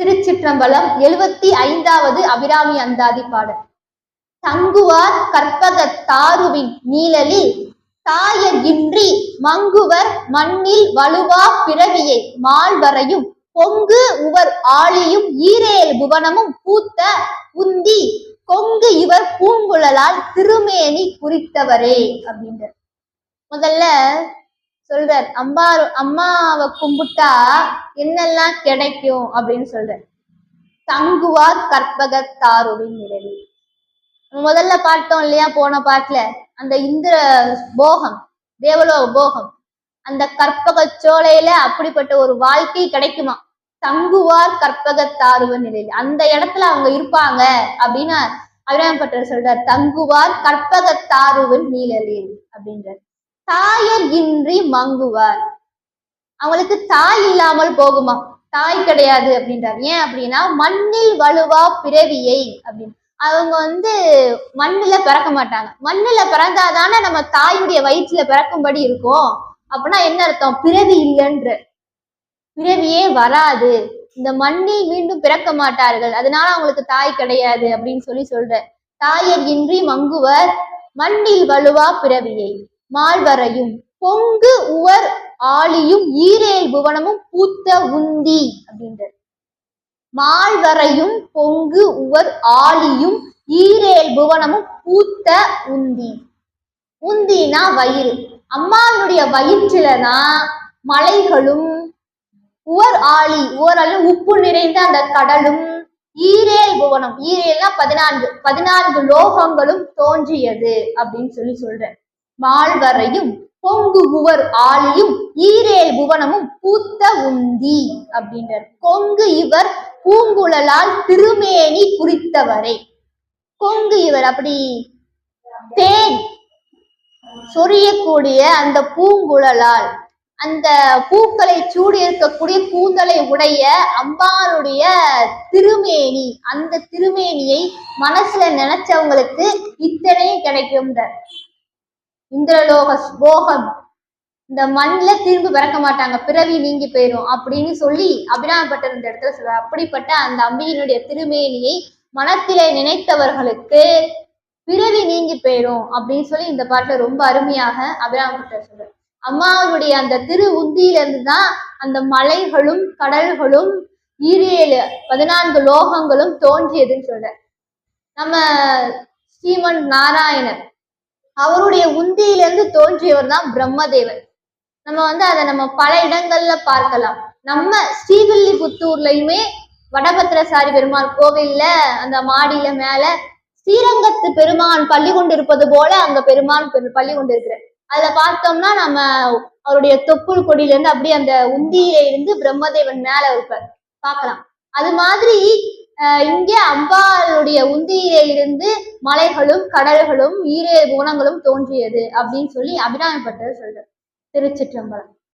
திருச்சிற்றம்பலம் எழுபத்தி ஐந்தாவது அபிராமி அந்தாதி பாடல். தங்குவார் கற்பக தாருவின் நீலலி தாயர் இன்றி மங்குவர் மண்ணில் வலுவா பிறவியை மால்வரையும் பொங்கு உவர் ஆளியும் ஈரேல் புவனமும் பூத்த உந்தி கொங்கு இவர் பூங்குழலால் திருமேனி குறித்தவரே அப்படின்ற முதல்ல சொல்றார் அம்பா அம்மாவை கும்பிட்டா என்னெல்லாம் கிடைக்கும்? அப்படின்னு சொல்றார். தங்குவார் கற்பக தாருவின் நிழலில். முதல்ல பார்த்தோம் இல்லையா போன பாட்டுல அந்த இந்திர போகம் தேவலோக போகம். அந்த கற்பக சோலையில அப்படிப்பட்ட ஒரு வாழ்க்கை கிடைக்குமா? தங்குவார் கற்பகத்தாருவ நிலையில் அந்த இடத்துல அவங்க இருப்பாங்க அப்படின்னு அபிராமப்பட்டர் சொல்றார் தங்குவார் கற்பக தாருவன் நீழலில் அப்படின்றார். தாயர் இன்றி மங்குவார். அவங்களுக்கு தாய் இல்லாமல் போகுமா? தாய் கிடையாது அப்படின்றார். ஏன் அப்படின்னா மண்ணில் வலுவா பிறவியை அப்படின்னு. அவங்க வந்து மண்ணுல பிறக்க மாட்டாங்க. மண்ணுல பிறந்தாதானே நம்ம தாயுடைய வயிற்றுல பிறக்கும்படி இருக்கும். அப்படின்னா என்ன அர்த்தம்? பிறவி இல்லைன்ற. பிறவியே வராது. இந்த மண்ணில் மீண்டும் பிறக்க மாட்டார்கள். அதனால அவங்களுக்கு தாய் கிடையாது அப்படின்னு சொல்லி சொல்ற. தாயர் இன்றி மங்குவர் மண்ணில் வலுவா பிறவியை. மால்வரையும் பொங்கு உவர் ஆளியும் ஈரேல் புவனமும் பூத்த உந்தி அப்படின்ற மால்வரையும் பொங்கு உவர் ஆளியும் ஈரேல் புவனமும் பூத்த உந்தி. உந்தினா வயிறு. அம்மாவினுடைய வயிற்றுல தான் மலைகளும் உவர் ஆளி உவர் உப்பு நிறைந்த அந்த கடலும் ஈரேல் புவனம். ஈரேல்னா பதினான்கு பதினான்கு லோகங்களும் தோன்றியது அப்படின்னு சொல்லி சொல்றேன். மால்வரையும் பொங்கு உவர் ஈரேல் புவனமும் பூத்த உந்தி அப்படின்றார். கொங்கு இவர் பூங்குழலால் திருமேனி குறித்தவரே. கொங்கு இவர் அப்படி தேன் சொரியக்கூடிய அந்த பூங்குழலால் அந்த பூக்களை சூடி இருக்கக்கூடிய கூந்தலை உடைய அம்பாளுடைய திருமேனி அந்த திருமேனியை மனசுல நினைச்சவங்களுக்கு இத்தனையும் கிடைக்கும் இந்திரலோக போகம் இந்த மண்ணுல திரும்பி பிறக்க மாட்டாங்க. பிறவி நீங்கி போயிரும் அப்படின்னு சொல்லி அபிராமப்பட்டர் இந்த இடத்துல சொல்றார். அப்படிப்பட்ட அந்த அம்பியினுடைய திருமேனியை மனத்திலே நினைத்தவர்களுக்கு பிறவி நீங்கி போயிடும் அப்படின்னு சொல்லி இந்த பாட்டுல ரொம்ப அருமையாக அபிராமப்பட்டர் சொல்றாரு. அம்மாவுடைய அந்த திரு உந்தியிலிருந்து தான் அந்த மலைகளும் கடல்களும் ஈரேழு பதினான்கு லோகங்களும் தோன்றியதுன்னு சொல்ற நம்ம ஸ்ரீமன் நாராயணர் அவருடைய உந்தியிலிருந்து தோன்றியவர் தான் பிரம்மதேவர் நம்ம வந்து அதை நம்ம பல இடங்கள்ல பார்க்கலாம். நம்ம ஸ்ரீவில்லிபுத்தூர்லயுமே வடபத்திரசாரி பெருமாள் கோவில்ல அந்த மாடியில மேல ஸ்ரீரங்கத்து பெருமான் பள்ளி கொண்டு இருப்பது போல அங்க பெருமான் பள்ளி கொண்டு இருக்கிற அதுல பார்த்தோம்னா நம்ம அவருடைய தொப்புள் கொடியில இருந்து அப்படியே அந்த உந்தியில இருந்து பிரம்மதேவன் மேல இருப்பார். பார்க்கலாம். அது மாதிரி இங்கே அம்பாளுடைய உந்தியிலே இருந்து மலைகளும் கடல்களும் ஈரே குணங்களும் தோன்றியது அப்படின்னு சொல்லி அபிராமப்பட்டது சொல்றார். திருச்சிற்றம்பலம்.